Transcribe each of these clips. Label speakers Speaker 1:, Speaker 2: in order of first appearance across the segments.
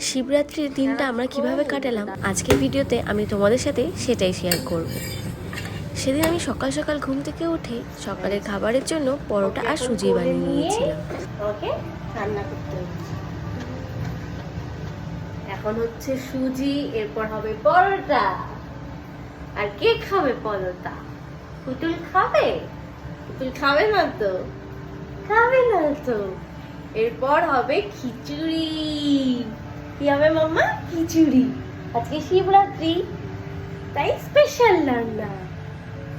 Speaker 1: শিবরাত্রির দিনটা আমরা কীভাবে কাটালাম? আজকের ভিডিওতে আমি তোমাদের সাথে সেটাই শেয়ার করব। সেদিন আমি সকাল সকাল ঘুম থেকে উঠে সকালের খাবারের জন্য পরোটা আর সুজি বানিয়ে নিয়েছিলাম। এখন হচ্ছে সুজি, এরপর হবে পরোটা। আর কে খাবে পরোটা? পুতুল খাবে? পুতুল খাবে না তো? খাবে না তো। এরপর হবে খিচুড়ি। কি হবে মাম্মা? খিচুড়ি। আজকে শিবরাত্রি তাই স্পেশাল রান্না।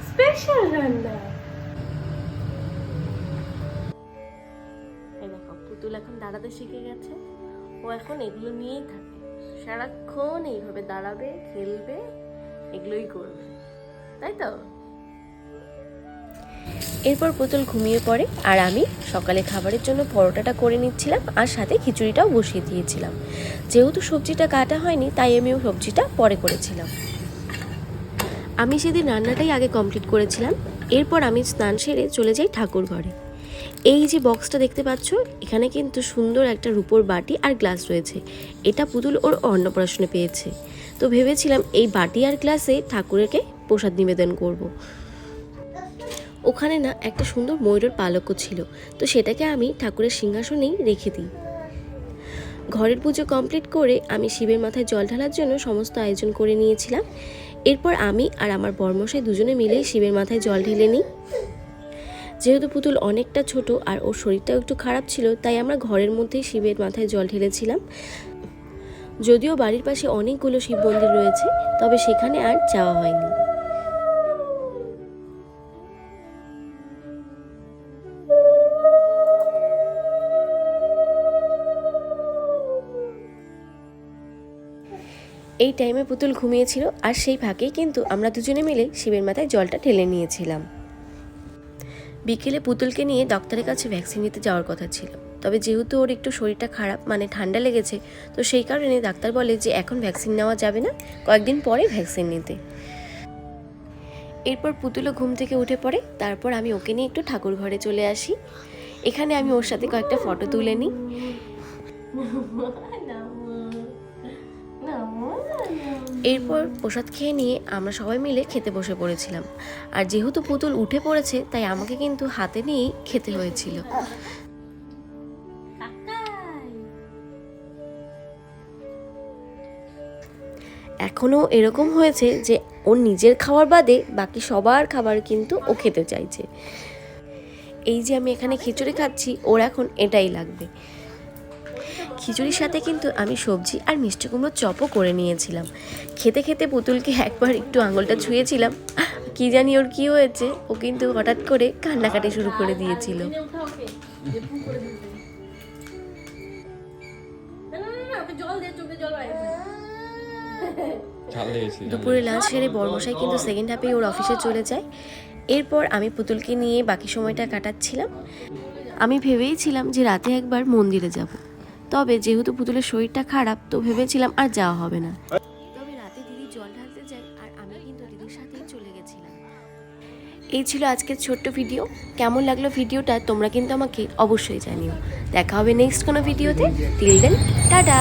Speaker 1: স্পেশাল রান্না। দেখো পুতুল এখন দাঁড়াতে শিখে গেছে। ও এখন এগুলো নিয়েই থাকে। সারাক্ষণ এইভাবে দাঁড়াবে খেলবে এগুলোই করবে। তাই তো? এরপর পুতুল ঘুমিয়ে পড়ে আর আমি সকালে খাবারের জন্য পরোটাটা করে নিচ্ছিলাম আর সাথে খিচুড়িটাও বসিয়ে দিয়েছিলাম। যেহেতু সবজিটা কাটা হয়নি, তাই আমিও সবজিটা পরে করেছিলাম। আমি সেদিন রান্নাটাই আগে কমপ্লিট করেছিলাম। এরপর আমি স্নান সেরে চলে যাই ঠাকুর ঘরে। এই যে বক্সটা দেখতে পাচ্ছ, এখানে কিন্তু সুন্দর একটা রূপোর বাটি আর গ্লাস রয়েছে। এটা পুতুল ওর অন্নপ্রাশনে পেয়েছে। তো ভেবেছিলাম এই বাটি আর গ্লাসে ঠাকুরকে প্রসাদ নিবেদন করব। ওখানে না একটা সুন্দর ময়ূরের পালকও ছিল। তো সেটাকে আমি ঠাকুরের সিংহাসনেই রেখে দিই। ঘরের পুজো কমপ্লিট করে আমি শিবের মাথায় জল ঢালার জন্য সমস্ত আয়োজন করে নিয়েছিলাম। এরপর আমি আর আমার বর্মশাই দুজনে মিলে শিবের মাথায় জল ঢেলে নিই। যেহেতু পুতুল অনেকটা ছোট আর ওর শরীরটাও একটু খারাপ ছিল, তাই আমরা ঘরের মধ্যেই শিবের মাথায় জল ঢেলেছিলাম। যদিও বাড়ির পাশে অনেকগুলো শিব মন্দির রয়েছে, তবে সেখানে আর যাওয়া হয়নি। এই টাইমে পুতুল ঘুমিয়েছিল আর সেই ফাঁকেই কিন্তু আমরা দুজনে মিলে শিবের মাথায় জলটা ঢেলে নিয়েছিলাম। বিকেলে পুতুলকে নিয়ে ডক্টরের কাছে ভ্যাকসিন নিতে যাওয়ার কথা ছিল। তবে যেহেতু ওর একটু শরীরটা খারাপ মানে ঠান্ডা লেগেছে, তো সেই কারণে ডাক্তার বলে যে এখন ভ্যাকসিন নেওয়া যাবে না, কয়েকদিন পরে ভ্যাকসিন নিতে। এরপর পুতুলও ঘুম থেকে উঠে পড়ে, তারপর আমি ওকে নিয়ে একটু ঠাকুর ঘরে চলে আসি। এখানে আমি ওর সাথে কয়েকটা ফটো তুলে নিই। এরপর প্রসাদ খেয়ে নিয়ে আমরা সবাই মিলে খেতে বসে পড়েছিলাম। আর যেহেতু পুতুল উঠে পড়েছে, তাই আমাকে কিন্তু হাতে নিয়েই খেতে হয়েছিল। এখনও এরকম হয়েছে যে ওর নিজের খাওয়ার বাদে বাকি সবার খাবার কিন্তু ও খেতে চাইছে। এই যে আমি এখানে খিচুড়ি খাচ্ছি, ওর এখন এটাই লাগবে। খিচুড়ির সাথে কিন্তু আমি সবজি আর মিষ্টি কুমড়োর চপও করে নিয়েছিলাম। খেতে খেতে পুতুলকে একবার একটু আঙুলটা ছুঁয়েছিলাম। কি জানি ওর কি হয়েছে ও কিন্তু হঠাৎ করে কান্নাকাটি শুরু করে দিয়েছিল। দুপুরে লাঞ্চ সেরে বর্মশাই কিন্তু সেকেন্ড হাফে ওর অফিসে চলে যায়। এরপর আমি পুতুলকে নিয়ে বাকি সময়টা কাটাচ্ছিলাম। আমি ভেবেইছিলাম যে রাতে একবার মন্দিরে যাব। তবে যেহেতু পুতুলের শরীরটা খারাপ, তো ভেবেছিলাম আর যাওয়া হবে না। তবে রাতে জল ঢালতে আর কিন্তু চলে গেছিলাম। এই ছিল আজকের ছোট্ট ভিডিও। কেমন লাগল ভিডিওটা তোমরা কিন্তু আমাকে অবশ্যই জানিও। দেখা হবে নেক্সট কোনো ভিডিওতে। Till then tata!